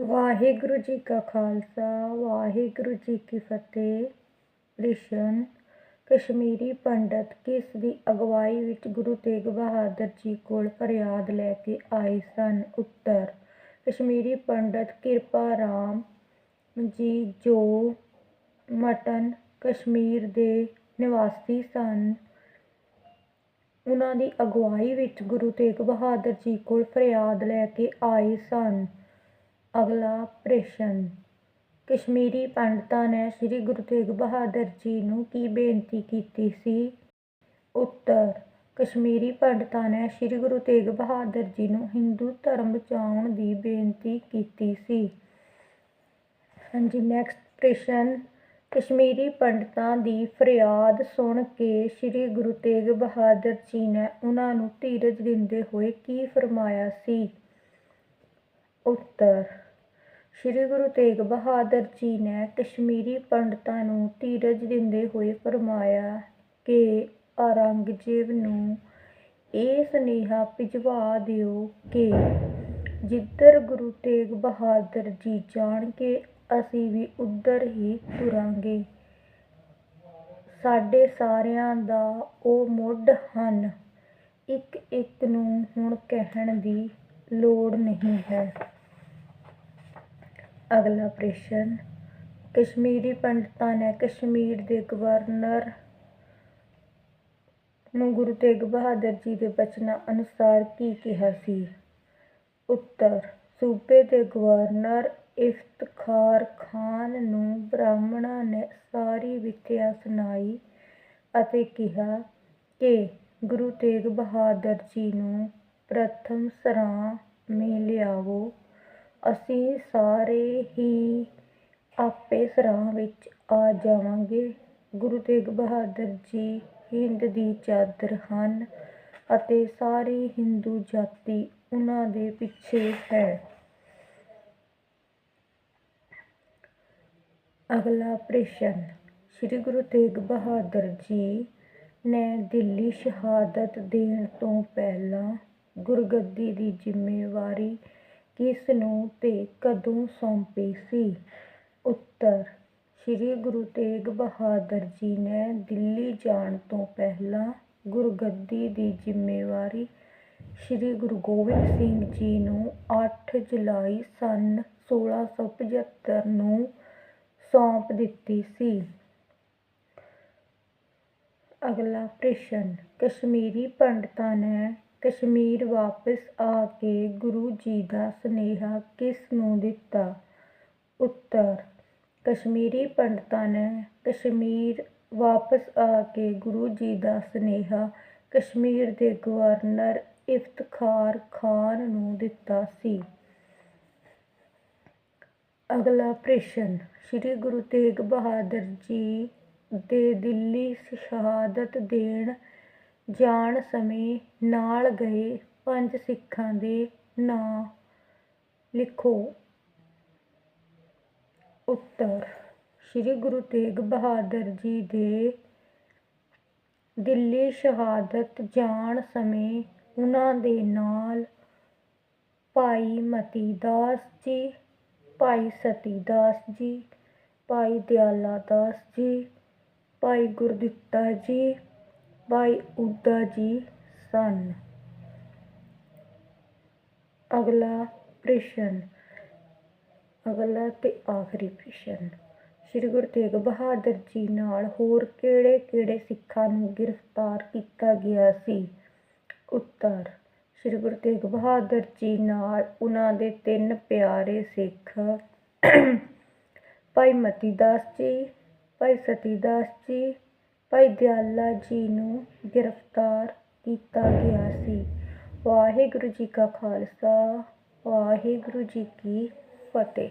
ਵਾਹਿਗੁਰੂ ਜੀ ਕਾ ਖਾਲਸਾ, ਵਾਹਿਗੁਰੂ ਜੀ ਕੀ ਫਤਿਹ। ਕ੍ਰਿਸ਼ਨ, ਕਸ਼ਮੀਰੀ ਪੰਡਤ, ਕਿਸ ਦੀ ਅਗਵਾਈ ਵਿੱਚ ਗੁਰੂ ਤੇਗ ਬਹਾਦਰ ਜੀ ਕੋਲ ਫਰਿਆਦ ਲੈ ਕੇ ਆਏ ਸਨ? ਉੱਤਰ, ਕਸ਼ਮੀਰੀ ਪੰਡਤ, ਕਿਰਪਾ ਰਾਮ ਜੀ ਜੋ ਮਟਨ, ਕਸ਼ਮੀਰ ਦੇ ਨਿਵਾਸੀ ਸਨ। ਉਹਨਾਂ ਦੀ ਅਗਵਾਈ ਵਿੱਚ ਗੁਰੂ ਤੇਗ ਬਹਾਦਰ ਜੀ ਕੋਲ ਫਰਿਆਦ ਲੈ ਕੇ ਆਏ ਸਨ। ਅਗਲਾ ਪ੍ਰਸ਼ਨ, ਕਸ਼ਮੀਰੀ ਪੰਡਤਾਂ ਨੇ ਸ੍ਰੀ ਗੁਰੂ ਤੇਗ ਬਹਾਦਰ ਜੀ ਨੂੰ ਕੀ ਬੇਨਤੀ ਕੀਤੀ ਸੀ? ਉੱਤਰ, ਕਸ਼ਮੀਰੀ ਪੰਡਤਾਂ ਨੇ ਸ੍ਰੀ ਗੁਰੂ ਤੇਗ ਬਹਾਦਰ ਜੀ ਨੂੰ ਹਿੰਦੂ ਧਰਮ ਬਚਾਉਣ ਦੀ ਬੇਨਤੀ ਕੀਤੀ ਸੀ। ਹਾਂਜੀ ਨੈਕਸਟ ਪ੍ਰਸ਼ਨ, ਕਸ਼ਮੀਰੀ ਪੰਡਤਾਂ ਦੀ ਫਰਿਆਦ ਸੁਣ ਕੇ ਸ੍ਰੀ ਗੁਰੂ ਤੇਗ ਬਹਾਦਰ ਜੀ ਨੇ ਉਹਨਾਂ ਨੂੰ ਧੀਰਜ ਦਿੰਦੇ ਹੋਏ ਕੀ ਫਰਮਾਇਆ ਸੀ? ਉੱਤਰ। ਸ੍ਰੀ ਗੁਰੂ ਤੇਗ ਬਹਾਦਰ ਜੀ ਨੇ ਕਸ਼ਮੀਰੀ ਪੰਡਤਾਂ ਨੂੰ ਧੀਰਜ ਦਿੰਦੇ ਹੋਏ ਫਰਮਾਇਆ ਕਿ ਔਰੰਗਜ਼ੇਬ ਨੂੰ ਇਹ ਸੁਨੇਹਾ ਭਿਜਵਾ ਦਿਓ ਕਿ ਜਿੱਧਰ ਗੁਰੂ ਤੇਗ ਬਹਾਦਰ ਜੀ ਜਾਣਗੇ, ਅਸੀਂ ਵੀ ਉੱਧਰ ਹੀ ਤੁਰਾਂਗੇ। ਸਾਡੇ ਸਾਰਿਆਂ ਦਾ ਉਹ ਮੁੱਢ ਹਨ। ਇੱਕ ਇੱਕ ਨੂੰ ਹੁਣ ਕਹਿਣ ਦੀ ਲੋੜ ਨਹੀਂ ਹੈ। ਅਗਲਾ ਪ੍ਰਸ਼ਨ, ਕਸ਼ਮੀਰੀ ਪੰਡਤਾਂ ਨੇ ਕਸ਼ਮੀਰ ਦੇ ਗਵਰਨਰ ਨੂੰ ਗੁਰੂ ਤੇਗ ਬਹਾਦਰ ਜੀ ਦੇ ਬਚਨਾਂ ਅਨੁਸਾਰ ਕੀ ਕਿਹਾ ਸੀ? ਉੱਤਰ, ਸੂਬੇ ਦੇ ਗਵਰਨਰ ਇਫਤਖਾਰ ਖਾਨ ਨੂੰ ਬ੍ਰਾਹਮਣਾਂ ਨੇ ਸਾਰੀ ਵਿਥਿਆ ਸੁਣਾਈ ਅਤੇ ਕਿਹਾ ਕਿ ਗੁਰੂ ਤੇਗ ਬਹਾਦਰ ਜੀ ਨੂੰ ਪ੍ਰਥਮ ਸਰਾਂ ਮੇ ਲਿਆਵੋ। ਅਸੀਂ ਸਾਰੇ ਹੀ ਆਪੇ ਸਰਾਂ ਵਿੱਚ ਆ ਜਾਵਾਂਗੇ। ਗੁਰੂ ਤੇਗ ਬਹਾਦਰ ਜੀ ਹਿੰਦ ਦੀ ਚਾਦਰ ਹਨ ਅਤੇ ਸਾਰੀ ਹਿੰਦੂ ਜਾਤੀ ਉਹਨਾਂ ਦੇ ਪਿੱਛੇ ਹੈ। ਅਗਲਾ ਪ੍ਰਸ਼ਨ, ਸ੍ਰੀ ਗੁਰੂ ਤੇਗ ਬਹਾਦਰ ਜੀ ਨੇ ਦਿੱਲੀ ਸ਼ਹਾਦਤ ਦੇਣ ਤੋਂ ਪਹਿਲਾਂ ਗੁਰਗੱਦੀ ਦੀ ਜ਼ਿੰਮੇਵਾਰੀ ਕਿਸ ਨੂੰ ਤੇ ਕਦੋਂ ਸੌਂਪੀ ਸੀ? ਉੱਤਰ, ਸ੍ਰੀ ਗੁਰੂ ਤੇਗ ਬਹਾਦਰ ਜੀ ਨੇ ਦਿੱਲੀ ਜਾਣ ਤੋਂ ਪਹਿਲਾਂ ਗੁਰਗੱਦੀ ਦੀ ਜ਼ਿੰਮੇਵਾਰੀ ਸ੍ਰੀ ਗੁਰੂ ਗੋਬਿੰਦ ਸਿੰਘ ਜੀ ਨੂੰ ਅੱਠ ਜੁਲਾਈ ਸੰਨ 1675 ਨੂੰ ਸੌਂਪ ਦਿੱਤੀ ਸੀ। ਅਗਲਾ ਪ੍ਰਸ਼ਨ, ਕਸ਼ਮੀਰੀ ਪੰਡਤਾਂ ਨੇ ਕਸ਼ਮੀਰ ਵਾਪਸ ਆ ਕੇ ਗੁਰੂ ਜੀ ਦਾ ਸੁਨੇਹਾ ਕਿਸ ਨੂੰ ਦਿੱਤਾ? ਉੱਤਰ, ਕਸ਼ਮੀਰੀ ਪੰਡਤਾਂ ਨੇ ਕਸ਼ਮੀਰ ਵਾਪਸ ਆ ਕੇ ਗੁਰੂ ਜੀ ਦਾ ਸੁਨੇਹਾ ਕਸ਼ਮੀਰ ਦੇ ਗਵਰਨਰ ਇਫਤਖਾਰ ਖਾਨ ਨੂੰ ਦਿੱਤਾ ਸੀ। ਅਗਲਾ ਪ੍ਰਸ਼ਨ, ਸ੍ਰੀ ਗੁਰੂ ਤੇਗ ਬਹਾਦਰ ਜੀ ਦੇ ਦਿੱਲੀ ਸ਼ਹਾਦਤ ਦੇਣ ਜਾਣ ਸਮੇਂ ਨਾਲ ਗਏ ਪੰਜ ਸਿੱਖਾਂ ਦੇ ਨਾਂ ਲਿਖੋ। ਉੱਤਰ, ਸ੍ਰੀ ਗੁਰੂ ਤੇਗ ਬਹਾਦਰ ਜੀ ਦੇ ਦਿੱਲੀ ਸ਼ਹਾਦਤ ਜਾਣ ਸਮੇਂ ਉਹਨਾਂ ਦੇ ਨਾਲ ਭਾਈ ਮਤੀ ਦਾਸ ਜੀ, ਭਾਈ ਸਤੀ ਦਾਸ ਜੀ, ਭਾਈ ਦਿਆਲਾ ਦਾਸ ਜੀ, ਭਾਈ ਗੁਰਦਿੱਤਾ ਜੀ ਭਾਈ ਊਦਾ ਜੀ ਸਨ। ਅਗਲਾ ਪ੍ਰਸ਼ਨ, ਅਗਲਾ ਤੇ ਆਖਰੀ ਪ੍ਰਸ਼ਨ। ਸ੍ਰੀ ਗੁਰੂ ਤੇਗ ਬਹਾਦਰ ਜੀ ਨਾਲ ਹੋਰ ਕਿਹੜੇ ਕਿਹੜੇ ਸਿੱਖਾਂ ਨੂੰ ਗ੍ਰਿਫਤਾਰ ਕੀਤਾ ਗਿਆ ਸੀ? ਉੱਤਰ, ਸ੍ਰੀ ਗੁਰੂ ਤੇਗ ਬਹਾਦਰ ਜੀ ਨਾਲ ਉਹਨਾਂ ਦੇ ਤਿੰਨ ਪਿਆਰੇ ਸਿੱਖ, ਭਾਈ ਮਤੀ ਦਾਸ ਜੀ, ਭਾਈ ਸਤੀ ਦਾਸ ਜੀ ਭਾਈ ਦਿਆਲਾ ਜੀ ਨੂੰ ਗ੍ਰਿਫਤਾਰ ਕੀਤਾ ਗਿਆ ਸੀ। ਵਾਹਿਗੁਰੂ ਜੀ ਕਾ ਖਾਲਸਾ, ਵਾਹਿਗੁਰੂ ਜੀ ਕੀ ਫਤਿਹ।